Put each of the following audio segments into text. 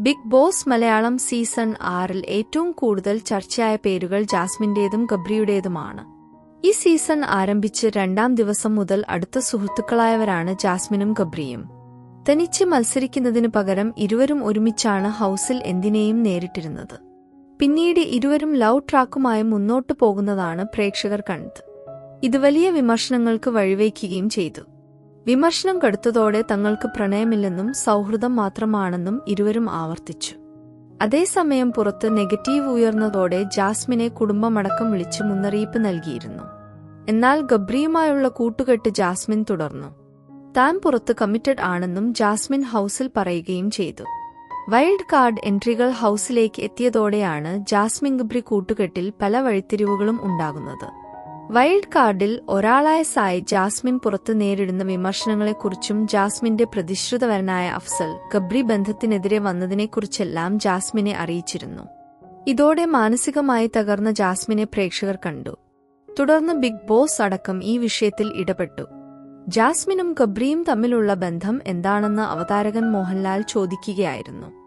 Big boss Malayalam season ആറിൽ ഏറ്റവും കൂടുതൽ ചർച്ചയായ പേരുകൾ ജാസ്മിന്റേതും ഗബ്രിയുടേതുമാണ്. ഈ സീസൺ ആരംഭിച്ച് രണ്ടാം ദിവസം മുതൽ അടുത്ത സുഹൃത്തുക്കളായവരാണ് ജാസ്മിനും ഗബ്രിയും. തനിച്ച് മത്സരിക്കുന്നതിനു പകരം ഇരുവരും ഒരുമിച്ചാണ് ഹൌസിൽ എന്തിനേയും നേരിട്ടിരുന്നത്. പിന്നീട് ഇരുവരും ലവ് ട്രാക്കുമായി മുന്നോട്ടു പോകുന്നതാണ് പ്രേക്ഷകർ കണ്ടത്. ഇത് വലിയ വിമർശനങ്ങൾക്ക് വഴിവെക്കുകയും ചെയ്തു. വിമർശനം കടുത്തതോടെ തങ്ങൾക്ക് പ്രണയമില്ലെന്നും സൗഹൃദം മാത്രമാണെന്നും ഇരുവരും ആവർത്തിച്ചു. അതേസമയം പുറത്ത് നെഗറ്റീവ് ഉയർന്നതോടെ ജാസ്മിനെ കുടുംബമടക്കം വിളിച്ച് മുന്നറിയിപ്പ് നൽകിയിരുന്നു. എന്നാൽ ഗബ്രിയുമായുള്ള കൂട്ടുകെട്ട് ജാസ്മിൻ തുടർന്നു. താൻ പുറത്ത് കമ്മിറ്റഡ് ആണെന്നും ജാസ്മിൻ ഹൌസിൽ പറയുകയും ചെയ്തു. വൈൽഡ് കാർഡ് എൻട്രികൾ ഹൌസിലേക്ക് എത്തിയതോടെയാണ് ജാസ്മിൻ ഗബ്രി കൂട്ടുകെട്ടിൽ പല വഴിത്തിരിവുകളും ഉണ്ടാകുന്നത്. വൈൽഡ് കാർഡിൽ ഒരാളായ സായി ജാസ്മിൻ പുറത്ത് നേരിടുന്ന വിമർശനങ്ങളെക്കുറിച്ചും ജാസ്മിന്റെ പ്രതിശ്രുതവരനായ അഫ്സൽ ഗബ്രി ബന്ധത്തിനെതിരെ വന്നതിനെക്കുറിച്ചെല്ലാം ജാസ്മിനെ അറിയിച്ചിരുന്നു. ഇതോടെ മാനസികമായി തകർന്ന ജാസ്മിനെ പ്രേക്ഷകർ കണ്ടു. തുടർന്ന് ബിഗ് ബോസ് അടക്കം ഈ വിഷയത്തിൽ ഇടപെട്ടു. ജാസ്മിനും ഗബ്രിയും തമ്മിലുള്ള ബന്ധം എന്താണെന്ന് അവതാരകൻ മോഹൻലാൽ ചോദിക്കുകയായിരുന്നു.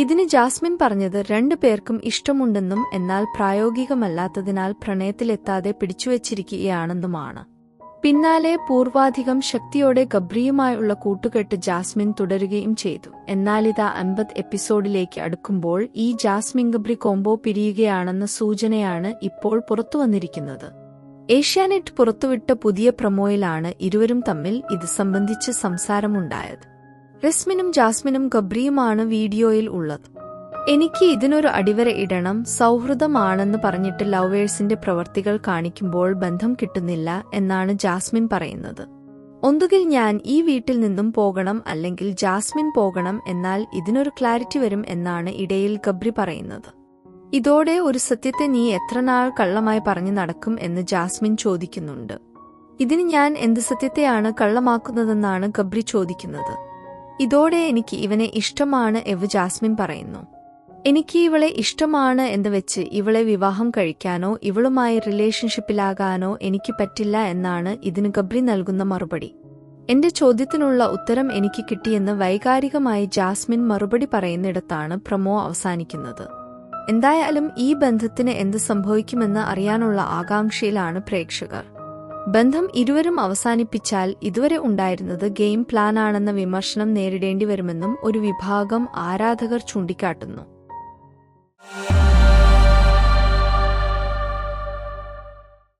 ഇതിന് ജാസ്മിൻ പറഞ്ഞത് രണ്ടു പേർക്കും ഇഷ്ടമുണ്ടെന്നും എന്നാൽ പ്രായോഗികമല്ലാത്തതിനാൽ പ്രണയത്തിലെത്താതെ പിടിച്ചുവച്ചിരിക്കുകയാണെന്നുമാണ്. പിന്നാലെ പൂർവാധികം ശക്തിയോടെ ഗബ്രിയുമായുള്ള കൂട്ടുകെട്ട് ജാസ്മിൻ തുടരുകയും ചെയ്തു. എന്നാലിതാ അൻപത് എപ്പിസോഡിലേക്ക് അടുക്കുമ്പോൾ ഈ ജാസ്മിൻ ഗബ്രി കോംബോ പിരിയുകയാണെന്ന സൂചനയാണ് ഇപ്പോൾ പുറത്തുവന്നിരിക്കുന്നത് ഏഷ്യാനെറ്റ് പുറത്തുവിട്ട പുതിയ പ്രമോയിലാണ് ഇരുവരും തമ്മിൽ ഇത് സംബന്ധിച്ച് സംസാരമുണ്ടായത്. റസ്മിനും ജാസ്മിനും ഗബ്രിയുമാണ് വീഡിയോയിൽ ഉള്ളത്. എനിക്ക് ഇതിനൊരു അടിവര ഇടണം സൗഹൃദമാണെന്ന് പറഞ്ഞിട്ട് ലവേഴ്സിന്റെ പ്രവർത്തികൾ കാണിക്കുമ്പോൾ ബന്ധം കിട്ടുന്നില്ല എന്നാണ് ജാസ്മിൻ പറയുന്നത്. ഒന്നുകിൽ ഞാൻ ഈ വീട്ടിൽ നിന്നും പോകണം അല്ലെങ്കിൽ ജാസ്മിൻ പോകണം എന്നാൽ ഇതിനൊരു ക്ലാരിറ്റി വരും എന്നാണ് ഇടയിൽ ഗബ്രി പറയുന്നത്. ഇതോടെ ഒരു സത്യത്തെ നീ എത്ര നാൾ കള്ളമായി പറഞ്ഞു നടക്കും എന്ന് ജാസ്മിൻ ചോദിക്കുന്നുണ്ട്. ഇതിന് ഞാൻ എന്ത് സത്യത്തെയാണ് കള്ളമാക്കുന്നതെന്നാണ് ഗബ്രി ചോദിക്കുന്നത്. ഇതോടെ എനിക്ക് ഇവനെ ഇഷ്ടമാണ് എവ് ജാസ്മിൻ പറയുന്നു. എനിക്ക് ഇവളെ ഇഷ്ടമാണ് എന്ന് വെച്ച് ഇവളെ വിവാഹം കഴിക്കാനോ ഇവളുമായി റിലേഷൻഷിപ്പിലാകാനോ എനിക്ക് പറ്റില്ല എന്നാണ് ഇതിന് ഗബ്രി നൽകുന്ന മറുപടി. എന്റെ ചോദ്യത്തിനുള്ള ഉത്തരം എനിക്ക് കിട്ടിയെന്ന് വൈകാരികമായി ജാസ്മിൻ മറുപടി പറയുന്നിടത്താണ് പ്രമോ അവസാനിക്കുന്നത്. എന്തായാലും ഈ ബന്ധത്തിന് എന്ത് സംഭവിക്കുമെന്ന് അറിയാനുള്ള ആകാംക്ഷയിലാണ് പ്രേക്ഷകർ. ബന്ധം ഇരുവരും അവസാനിപ്പിച്ചാൽ ഇതുവരെ ഉണ്ടായിരുന്നത് ഗെയിം പ്ലാനാണെന്ന വിമർശനം നേരിടേണ്ടി വരുമെന്നും ഒരു വിഭാഗം ആരാധകർ ചൂണ്ടിക്കാട്ടുന്നു